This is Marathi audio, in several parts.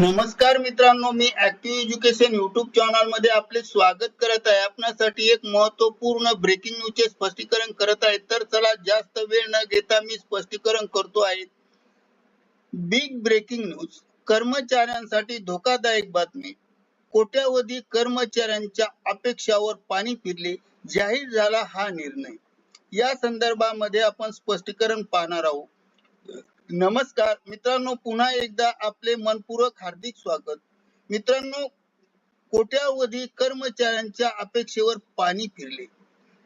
नमस्कार मित्रांनो मी ऍक्टिव्ह एज्युकेशन युट्यूब चॅनलमध्ये आपले स्वागत करत आहे. आपणासाठी एक महत्त्वपूर्ण ब्रेकिंग न्यूजचे स्पष्टीकरण करत आहे. तर चला जास्त वेळ न घेता मी स्पष्टीकरण करतो आहे. बिग ब्रेकिंग न्यूज कर्मचाऱ्यांसाठी धोकादायक बातमी. कोट्यावधी कर्मचाऱ्यांच्या अपेक्षावर पाणी फिरले जाहीर झाला हा निर्णय. या संदर्भामध्ये आपण स्पष्टीकरण पाहणार आहोत. नमस्कार. मित्रांनो पुन्हा एकदा आपले मनपूर्वक हार्दिक स्वागत. मित्रांनो कोट्यावधी कर्मचाऱ्यांच्या अपेक्षेवर पाणी फिरले.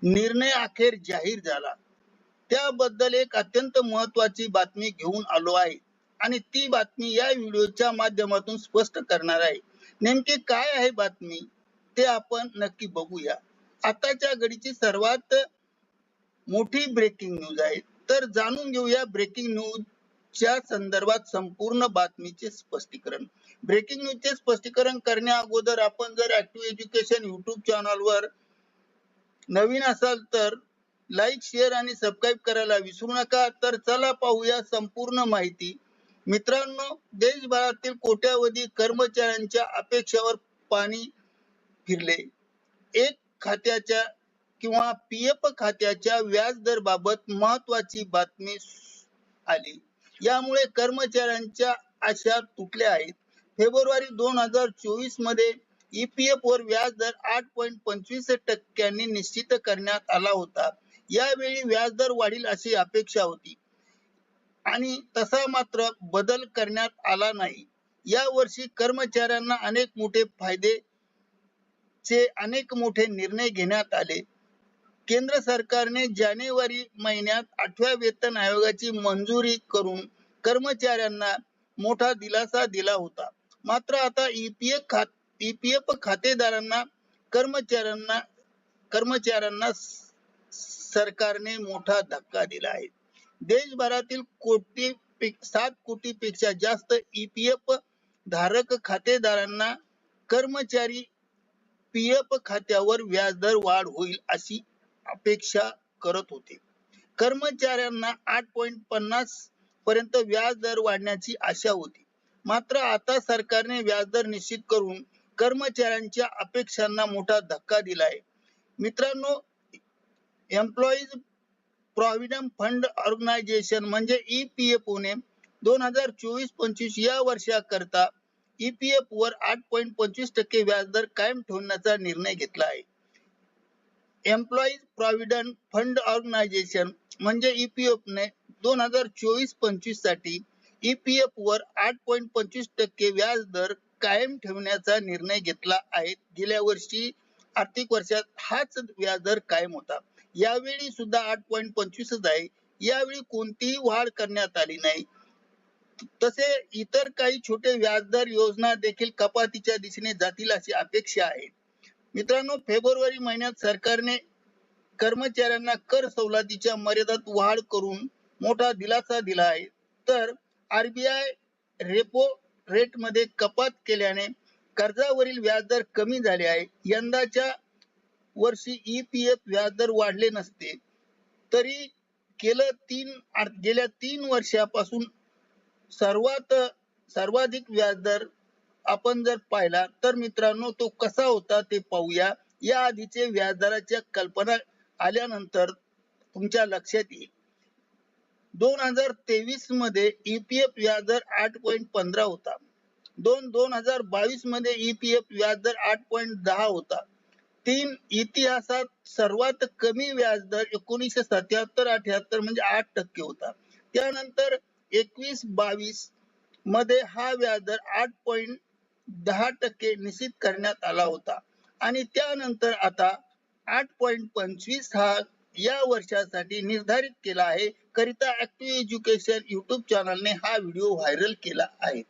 निर्णय अखेर जाहीर झाला. त्याबद्दल एक अत्यंत महत्वाची बातमी घेऊन आलो आहे आणि ती बातमी या व्हिडिओच्या माध्यमातून स्पष्ट करणार आहे. नेमके काय आहे बातमी? ते आपण नक्की बघूया. आताच्या घडीची सर्वात मोठी ब्रेकिंग न्यूज आहे. तर जाणून घेऊया ब्रेकिंग न्यूज च्या संदर्भात संपूर्ण बातमीचे स्पष्टीकरण. ब्रेकिंग न्यूजचे स्पष्टीकरण करण्या अगोदर आपण जर ऍक्टिव्ह एज्युकेशन युट्यूब चॅनलवर नवीन असाल तर लाईक शेअर आणि सबस्क्राईब करायला विसरू नका. तर चला पाहूया संपूर्ण माहिती. मित्रांनो देशभरातील कोट्यावधी कर्मचाऱ्यांच्या अपेक्षावर पाणी फिरले. एक खात्याच्या किंवा पी एफ खात्याच्या व्याजदर बाबत महत्वाची बातमी आली. यामुळे कर्मचाऱ्यांच्या आशा तुटल्या आहेत. फेब्रुवारी दोन हजार चोवीसमध्ये ईपीएफ वर व्याज दर आठ पॉईंट पंचवीस टक्क्यांनी निश्चित करण्यात आला होता. यावेळी व्याज दर वाढील अशी अपेक्षा होती. आणि तसा मात्र बदल करण्यात आला नाही. या वर्षी कर्मचाऱ्यांना अनेक मोठे फायदे चे अनेक मोठे निर्णय घेण्यात आले. केंद्र सरकारने जानेवारी महिन्यात आठव्या वेतन आयोगाची मंजुरी करून कर्मचाऱ्यांना मोठा दिलासा दिला होता. मात्र आता ईपीएफ खात ईपीएफ खातेदारांना कर्मचाऱ्यांना कर्मचाऱ्यांना सरकारने मोठा धक्का दिला आहे. देशभरातील कोटी सात कोटी पेक्षा जास्त ईपीएफ धारक खातेदारांना कर्मचारी पीएफ खात्यावर व्याजदर वाढ होईल अशी अपेक्षा करत होते. कर्मचाऱ्यांना आठ पॉईंट पन्नास पर्यंत व्याज दर वाढण्याची आशा होती. मात्र आता सरकारने व्याजदर निश्चित करून कर्मचाऱ्यांच्या अपेक्षांना मोठा धक्का दिलाय. मित्रांनो एम्प्लॉईज प्रॉव्हिडंट फंड ऑर्गनायझेशन म्हणजे ईपीएफओ ने दोन हजार चोवीस पंचवीस या वर्षाकरता ईपीएफ वर आठ पॉईंट पंचवीस टक्के व्याजदर कायम ठेवण्याचा निर्णय घेतला आहे. एम्प्लॉईज प्रॉव्हिडंट फंड ऑर्गनायझेशन म्हणजे ईपीएफ ने दोन हजार चोवीस पंचवीससाठी ईपीएफ वर आठ पॉईंट पंचवीस टक्के व्याज दर कायम ठेवण्याचा निर्णय घेतला आहे. गेल्या वर्षी आर्थिक वर्षात हाच व्याजदर कायम होता. यावेळी सुद्धा आठ पॉईंट पंचवीसच आहे. यावेळी कोणतीही वाढ करण्यात आली नाही. तसे इतर काही छोटे व्याजदर योजना देखील कपातीच्या दिशेने जातील अशी अपेक्षा आहे. मित्रांनो फेब्रुवारी महिन्यात सरकारने कर्मचाऱ्यांना कर सवलतीच्या मर्यादात वाढ करून मोठा दिलासा दिला आहे. तर आरबीआय रेपो रेटमध्ये कपात केल्याने कर्जावरील व्याजदर कमी झाले आहे. यंदाच्या वर्षी ईपीएफ व्याजदर वाढले नसते. तरी केलं तीन गेल्या तीन वर्षापासून सर्वात सर्वाधिक व्याजदर आपण जर पाहिला तर मित्रांनो तो कसा होता ते पाहूया. या आधीचे व्याजदराच्या कल्पना आल्यानंतर तुमच्या लक्षात येईल. दोन हजार तेवीसमध्ये ईपीएफ व्याजदर आठ पॉईंट पंधरा होता. दोन दोन हजार बावीसमध्ये ईपीएफ व्याजदर आठ पॉईंट दहा होता. तीन इतिहासात सर्वात कमी व्याजदर एकोणीसशे सत्याहत्तर अठ्याहत्तर म्हणजे आठ टक्के होता. त्यानंतर एकवीस बावीसमध्ये हा व्याजदर आठ पॉईंट दहा टक्के निश्चित करण्यात आला होता. आणि त्यानंतर आता आठ पॉईंट पंचवीस हा या वर्षासाठी निर्धारित केला आहे. करिता ऍक्टिव्ह एज्युकेशन युट्यूब चॅनलने हा व्हिडिओ व्हायरल केला आहे.